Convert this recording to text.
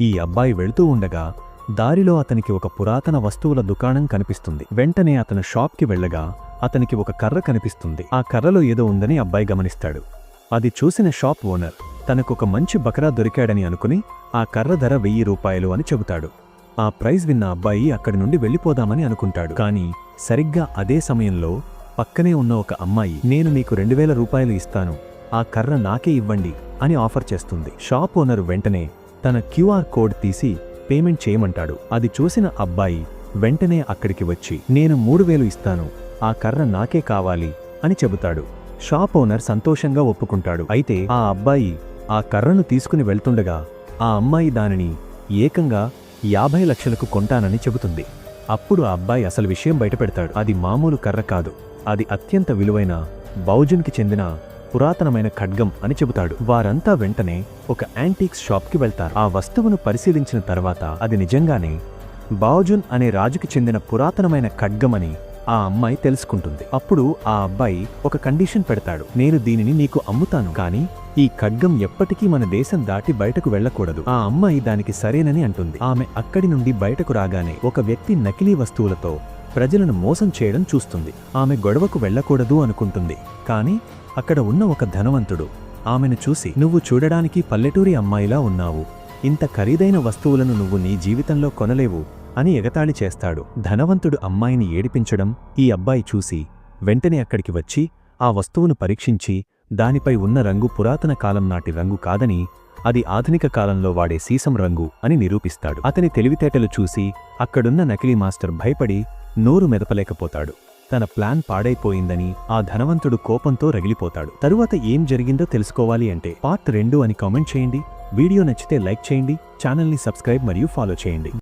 ఈ అబ్బాయి వెళ్తూ ఉండగా దారిలో అతనికి ఒక పురాతన వస్తువుల దుకాణం కనిపిస్తుంది. వెంటనే అతను షాప్కి వెళ్ళగా అతనికి ఒక కర్ర కనిపిస్తుంది. ఆ కర్రలో ఏదో ఉందని అబ్బాయి గమనిస్తాడు. అది చూసిన షాప్ ఓనర్ తనకొక మంచి బకరా దొరికాడని అనుకుని ఆ కర్ర ధర వెయ్యి రూపాయలు అని చెబుతాడు. ఆ ప్రైజ్ విన్న అబ్బాయి అక్కడి నుండి వెళ్ళిపోదామని అనుకుంటాడు. కాని సరిగ్గా అదే సమయంలో పక్కనే ఉన్న ఒక అమ్మాయి నేను మీకు రెండు వేల రూపాయలు ఇస్తాను ఆ కర్ర నాకే ఇవ్వండి అని ఆఫర్ చేస్తుంది. షాప్ ఓనర్ వెంటనే తన క్యూఆర్ కోడ్ తీసి పేమెంట్ చేయమంటాడు. అది చూసిన అబ్బాయి వెంటనే అక్కడికి వచ్చి నేను మూడు వేలు ఇస్తాను. ఆ కర్ర నాకే కావాలి అని చెబుతాడు. షాప్ ఓనర్ సంతోషంగా ఒప్పుకుంటాడు. అయితే ఆ అబ్బాయి ఆ కర్రను తీసుకుని వెళ్తుండగా ఆ అమ్మాయి దానిని ఏకంగా యాభై లక్షలకు కొంటానని చెబుతుంది. అప్పుడు ఆ అబ్బాయి అసలు విషయం బయటపెడతాడు. అది మామూలు కర్ర కాదు. అది అత్యంత విలువైన బౌజన్కి చెందిన పురాతనమైన ఖడ్గం అని చెబుతాడు. వారంతా వెంటనే ఒక యాంటీక్స్ షాప్కి వెళ్తారు. ఆ వస్తువును పరిశీలించిన తర్వాత అది నిజంగానే బావుజున్ అనే రాజుకి చెందిన పురాతనమైన ఖడ్గమని ఆ అమ్మాయి తెలుసుకుంటుంది. అప్పుడు ఆ అబ్బాయి ఒక కండిషన్ పెడతాడు. నేను దీనిని నీకు అమ్ముతాను కానీ ఈ ఖడ్గం ఎప్పటికీ మన దేశం దాటి బయటకు వెళ్ళకూడదు. ఆ అమ్మాయి దానికి సరేనని అంటుంది. ఆమె అక్కడి నుండి బయటకు రాగానే ఒక వ్యక్తి నకిలీ వస్తువులతో ప్రజలను మోసం చేయడం చూస్తుంది. ఆమె గొడవకు వెళ్ళకూడదు అనుకుంటుంది. కానీ అక్కడ ఉన్న ఒక ధనవంతుడు ఆమెను చూసి నువ్వు చూడడానికి పల్లెటూరి అమ్మాయిలా ఉన్నావు. ఇంత ఖరీదైన వస్తువులను నువ్వు నీ జీవితంలో కొనలేవు అని ఎగతాళి చేస్తాడు. ధనవంతుడు అమ్మాయిని ఏడిపించడం ఈ అబ్బాయి చూసి వెంటనే అక్కడికి వచ్చి ఆ వస్తువును పరీక్షించి దానిపై ఉన్న రంగు పురాతన కాలం నాటి రంగు కాదని అది ఆధునిక కాలంలో వాడే సీసం రంగు అని నిరూపిస్తాడు. అతని తెలివితేటలు చూసి అక్కడున్న నకిలీ మాస్టర్ భయపడి నోరు మెదపలేకపోతాడు. తన ప్లాన్ పాడైపోయిందని ఆ ధనవంతుడు కోపంతో రగిలిపోతాడు. తరువాత ఏం జరిగిందో తెలుసుకోవాలి అంటే పార్ట్ రెండు అని కామెంట్ చేయండి. వీడియో నచ్చితే లైక్ చేయండి. ఛానల్ని సబ్స్క్రైబ్ మరియు ఫాలో చేయండి.